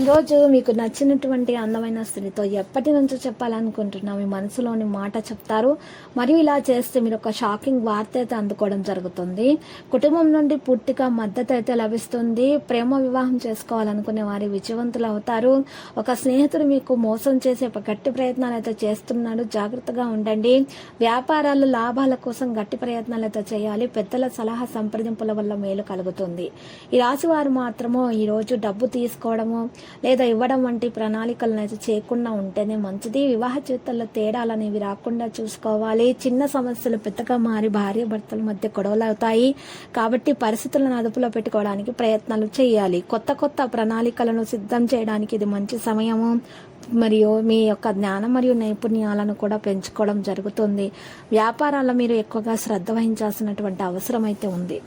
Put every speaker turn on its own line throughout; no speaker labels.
ఈరోజు మీకు నచ్చినటువంటి అందమైన స్త్రీతో ఎప్పటి నుంచో చెప్పాలనుకుంటున్నా మీ మనసులోని మాట చెప్తారు. మరియు ఇలా చేస్తే మీరు ఒక షాకింగ్ వార్త అయితే అందుకోవడం జరుగుతుంది. కుటుంబం నుండి పూర్తిగా మద్దతు అయితే లభిస్తుంది. ప్రేమ వివాహం చేసుకోవాలనుకునే వారి విజయవంతులు అవుతారు. ఒక స్నేహితుడు మీకు మోసం చేసే ఒక గట్టి ప్రయత్నాలు అయితే చేస్తున్నాడు. జాగ్రత్తగా ఉండండి. వ్యాపారాలు లాభాల కోసం గట్టి ప్రయత్నాలు అయితే చేయాలి. పెద్దల సలహా సంప్రదింపుల వల్ల మేలు కలుగుతుంది. ఈ రాశి వారు మాత్రము ఈరోజు డబ్బు తీసుకోవడము లేదా ఇవ్వడం వంటి ప్రణాళికలను అయితే చేయకుండా ఉంటేనే మంచిది. వివాహ జీవితంలో తేడాలు అనేవి రాకుండా చూసుకోవాలి. చిన్న సమస్యలు పెద్దగా మారి భార్య భర్తల మధ్య గొడవలు అవుతాయి. కాబట్టి పరిస్థితులను అదుపులో పెట్టుకోవడానికి ప్రయత్నాలు చేయాలి. కొత్త కొత్త ప్రణాళికలను సిద్ధం చేయడానికి ఇది మంచి సమయము. మరియు మీ యొక్క జ్ఞానం మరియు నైపుణ్యాలను కూడా పెంచుకోవడం జరుగుతుంది. వ్యాపారాల్లో మీరు ఎక్కువగా శ్రద్ధ వహించాల్సినటువంటి అవసరం అయితే ఉంది.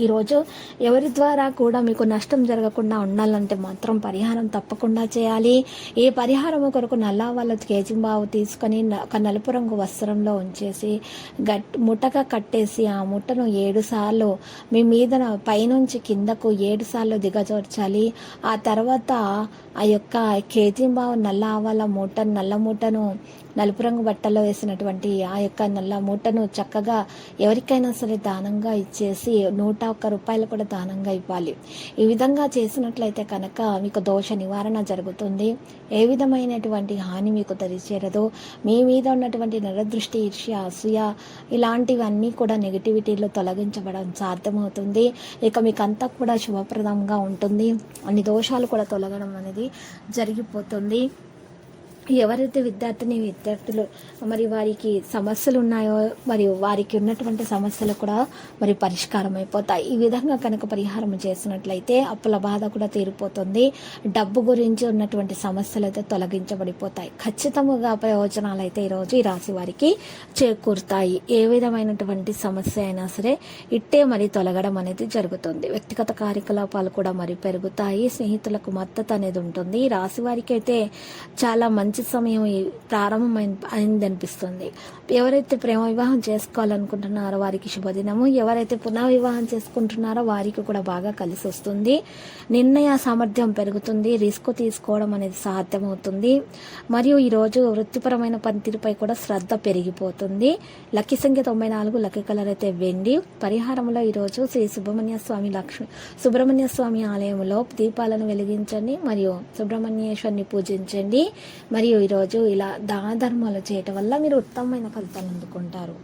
ఈరోజు ఎవరి ద్వారా కూడా మీకు నష్టం జరగకుండా ఉండాలంటే మాత్రం పరిహారం తప్పకుండా చేయాలి. ఈ పరిహారం కొరకు నల్లా వాళ్ళ కేజింబావు తీసుకొని ఒక నలుపు రంగు వస్త్రంలో ఉంచేసి గట్ ముట్టగా కట్టేసి ఆ ముట్టను ఏడు సార్లు మీ మీద పైనుంచి కిందకు ఏడు సార్లు దిగజోర్చాలి. ఆ తర్వాత ఆ యొక్క కేజింబావు నల్ల ఆవాల మూట నల్ల మూటను నలుపు రంగు బట్టలో వేసినటువంటి ఆ యొక్క నల్ల మూటను చక్కగా ఎవరికైనా సరే దానంగా ఇచ్చేసి నూట ఒక్క రూపాయలు కూడా దానంగా ఇవ్వాలి. ఈ విధంగా చేసినట్లయితే కనుక మీకు దోష నివారణ జరుగుతుంది. ఏ విధమైనటువంటి హాని మీకు దరిచేరదు. మీ మీద ఉన్నటువంటి నరదృష్టి ఈర్ష్య అసూయ ఇలాంటివన్నీ కూడా నెగిటివిటీలో తొలగించబడడం సాధ్యమవుతుంది. ఇక మీకు అంతా కూడా శుభప్రదంగా ఉంటుంది. అన్ని దోషాలు కూడా తొలగడం అనేది జరిగిపోతుంది. ఎవరైతే విద్యార్థిని విద్యార్థులు మరి వారికి సమస్యలు ఉన్నాయో మరియు వారికి ఉన్నటువంటి సమస్యలు కూడా మరి పరిష్కారం అయిపోతాయి ఈ విధంగా కనుక పరిహారం చేసినట్లయితే అప్పుల బాధ కూడా తీరిపోతుంది. డబ్బు గురించి ఉన్నటువంటి సమస్యలు అయితే తొలగించబడిపోతాయి. ఖచ్చితంగా ప్రయోజనాలు అయితే ఈరోజు ఈ రాశి వారికి చేకూరుతాయి. ఏ విధమైనటువంటి సమస్య అయినా సరే ఇట్టే మరి తొలగడం అనేది జరుగుతుంది. వ్యక్తిగత కార్యకలాపాలు కూడా మరి పెరుగుతాయి. స్నేహితులకు మద్దతు అనేది ఉంటుంది. ఈ రాశి వారికి అయితే చాలా మంచి సమయం ఈ ప్రారంభమైంది అయింది అనిపిస్తుంది ఎవరైతే ప్రేమ వివాహం చేసుకోవాలనుకుంటున్నారో వారికి శుభదినము. ఎవరైతే పునః వివాహం చేసుకుంటున్నారో వారికి కూడా బాగా కలిసి వస్తుంది నిర్ణయ సామర్థ్యం పెరుగుతుంది. రిస్క్ తీసుకోవడం అనేది సాధ్యమవుతుంది. మరియు ఈరోజు వృత్తిపరమైన పనితీరుపై కూడా శ్రద్ధ పెరిగిపోతుంది. లక్కీ సంఖ్య తొంభై నాలుగు లక్కీ కలర్ అయితే వెండి. పరిహారంలో ఈరోజు శ్రీ సుబ్రహ్మణ్య స్వామి లక్ష్మి సుబ్రహ్మణ్య స్వామి ఆలయంలో దీపాలను వెలిగించండి మరియు సుబ్రహ్మణ్యేశ్వరిని పూజించండి. మరియు ఈరోజు ఇలా దాన ధర్మాలు చేయటం వల్ల మీరు ఉత్తమమైన ఫలితాలు అందుకుంటారు.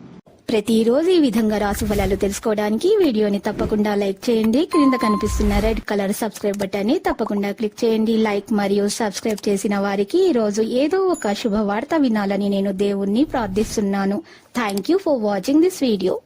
ప్రతిరోజు ఈ విధంగా రాసు ఫలాలు తెలుసుకోవడానికి వీడియోని తప్పకుండా లైక్ చేయండి. క్రింద కనిపిస్తున్న రెడ్ కలర్ సబ్స్క్రైబ్ బటన్ని తప్పకుండా క్లిక్ చేయండి. లైక్ మరియు సబ్స్క్రైబ్ చేసిన వారికి ఈ రోజు ఏదో ఒక శుభవార్త వినాలని నేను దేవుణ్ణి ప్రార్థిస్తున్నాను. Thank you for watching this video